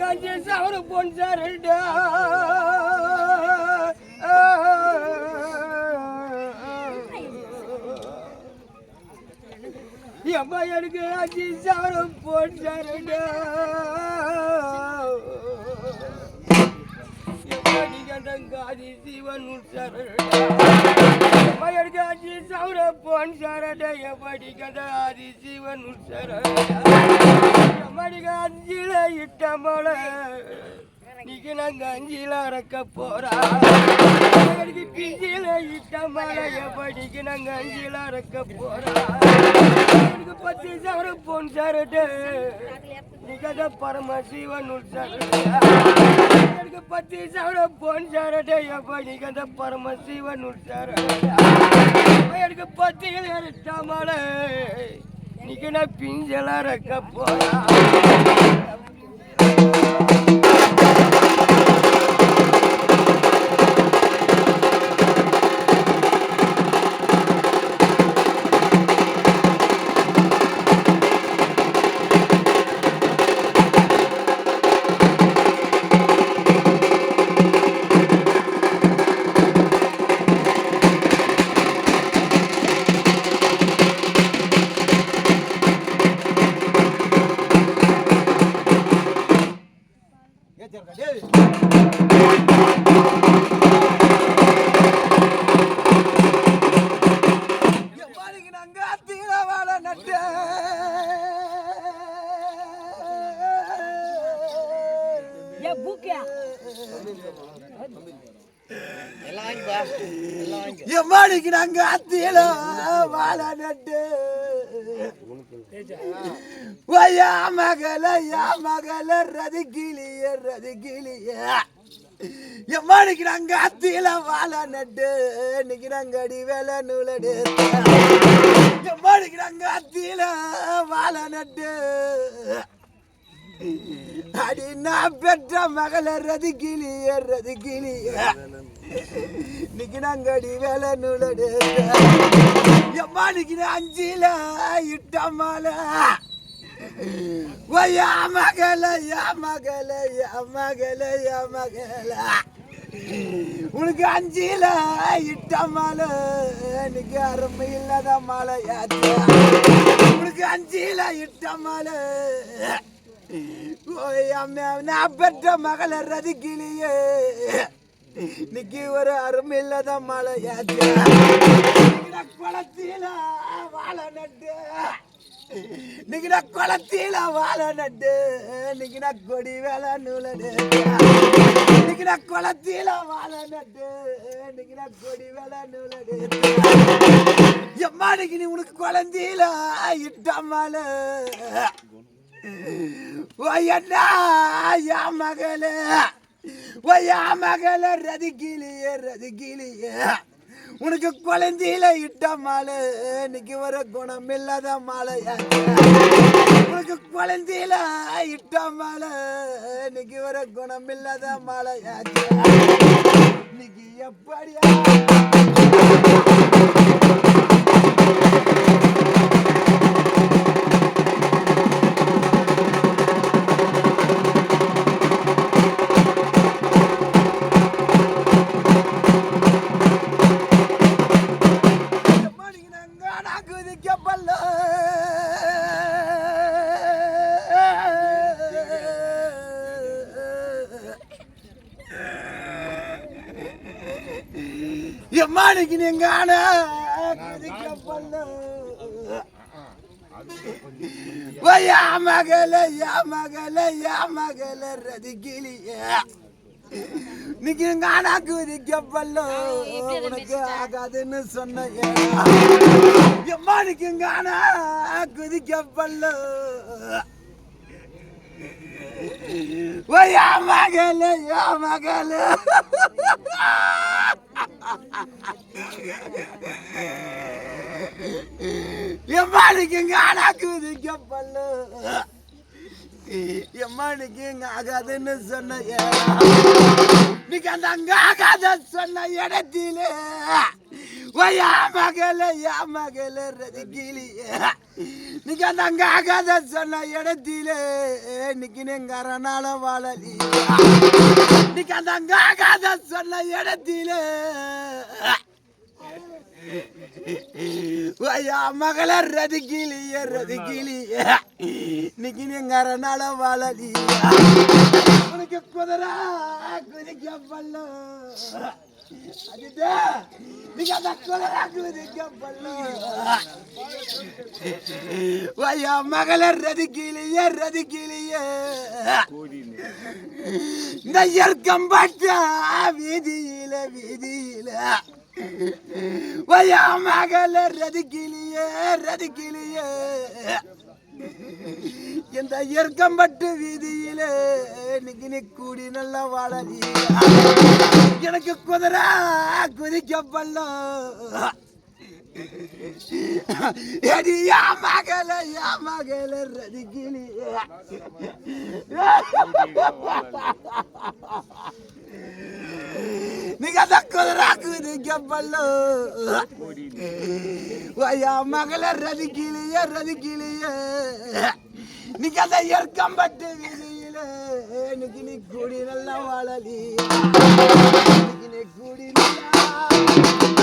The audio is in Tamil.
காஞ்சி சவர பொன் சரடா எம்மா எனக்கு அஞ்சு சவரம் பொன் சரடா எம்மா எனக்கு அஞ்சு எப்படி கதை ஆதி சிவன் சரடா எம்மடிக்கு அஞ்சில இட்ட மலை நீக்கு அஞ்சில அறக்க போறா. எனக்கு இட்ட மலை எப்படிக்கு நாங்க அஞ்சில அறக்க போறா. எனக்கு பத்து சவரம் பொன் சரட்டு. நீ பரமசிவன் எனக்கு பத்து சவரம் பொன் சரட்டு. எப்படி கதை பரமசிவன் எனக்கு பத்து இட்ட மலை போறா. நாங்க தீரவாழ நட்டு. எம்மாடிக்கு நாங்க அத்தியில வாழ நட்டு. வயா மகள யா மகள ரதி கிளிய ரதி கிளிய எம்மா நிக்கிறாங்க அத்தியில வாழ நட்டு நிக்கிறாங்க அடி வேலை நூலடு. எம்மா நிக்கிறாங்க அத்தியில வாழ நட்டு. அடி நான் பெற்ற மகள ரதி கிளிய ரதி கிளிய இன்னைக்கு அடி வேலை நூலடு. எம்மா இன்னைக்கு அஞ்சில இட்ட மாலை. யா மகள யா மகள யா மகள யா மகள உனக்கு அஞ்சில இட்ட மலை இன்னைக்கு அருமை இல்லாத மலை யாத்தியா உனக்கு அஞ்சில இட்ட மலை. ஓய் அம்மா நான் பெற்ற மகள ரதிக்கிளியே. இன்னைக்கு ஒரு அருமை இல்லாத மழை யாத்தியா குளத்தில வாழ நட்டு. இன்னைக்கு நான் குளத்தில வாழ நட்டு இன்னைக்கு நான் கொடி வேலை நூலடு இன்னைக்கு நான் குளத்தில வாழ நட்டு இன்னைக்கு நான் கொடி வேலை நூலடு எம்மா இன்னைக்கு நீ உனக்கு குழந்தையில இட்டம்மால ஒய்யண்ணா யா மகளே. ஒய்யா மகளே ரதிக்கிளியே ரதிக்கிளியே உனக்கு குழந்தையில இட்ட மாலை இன்னைக்கு வர குணம் இல்லாத மாலை. உனக்கு குழந்தையில இட்ட மாலை இன்னைக்கு வர குணம் இல்லாத மாலை. இன்னைக்கு எப்படியா? எம்மாடிக்கு நீங்க யா மகள யா மகள யா மகள ரதிக்கிளிய நீங்க எங்க ஆனா குதிக்கப்பல்லோ. உனக்கு ஆகாதுன்னு சொன்ன எம்மாடிக்கு எங்க ஆனா குதிக்கப்பல்லோ. ஓ யா மகள யா மகள. எம்மாடிக்கு எங்க ஆனா குதிக்கப்பல்லோ எம்மாடிக்கு இங்க ஆகாதுன்னு சொன்ன நீங்க அந்த அங்க ஆகாத சொன்ன இடத்திலே. ஒய்யா மகள யா மகள ரதிகிளி நீங்க அந்த அங்காகாத சொன்ன இடத்திலே இன்னைக்கு வாழலி நீங்க அந்த அங்காகாத சொன்ன இடத்திலே ஐயா மகள ரதிக்கிளிய ரதிக்கிளிய இன்னைக்கு வாழலி உனக்கு குதிரா குதிக்க பல்லம் அதுதே நீங்க அந்த குதிரா குதிக்க ஐயா மகள ரதிக்கிளிய ரதிக்கிளிய இந்த இயற்கம் பட்டா வீதியில வீதியில. ஐயா மகள ரதிக்கிளிய ரதிக்கிளிய இந்த இயற்கம்பட்டு வீதியிலே இன்னைக்கு நீ கூடி நல்லா வாழலி எனக்கு குதிரை குதிக்க பல்லம் யா மகள யா மகள ரதிக்கிளி நீங்க அந்த குதிரை ஐயா மகள ரதிக்கிளிய ரதிக்கிளிய. நீங்க அந்த இயற்கம்பட்டு வீதியில எனக்கு நீ கூடி நல்லா வாழலி. எனக்கு நீ கூடி நல்லா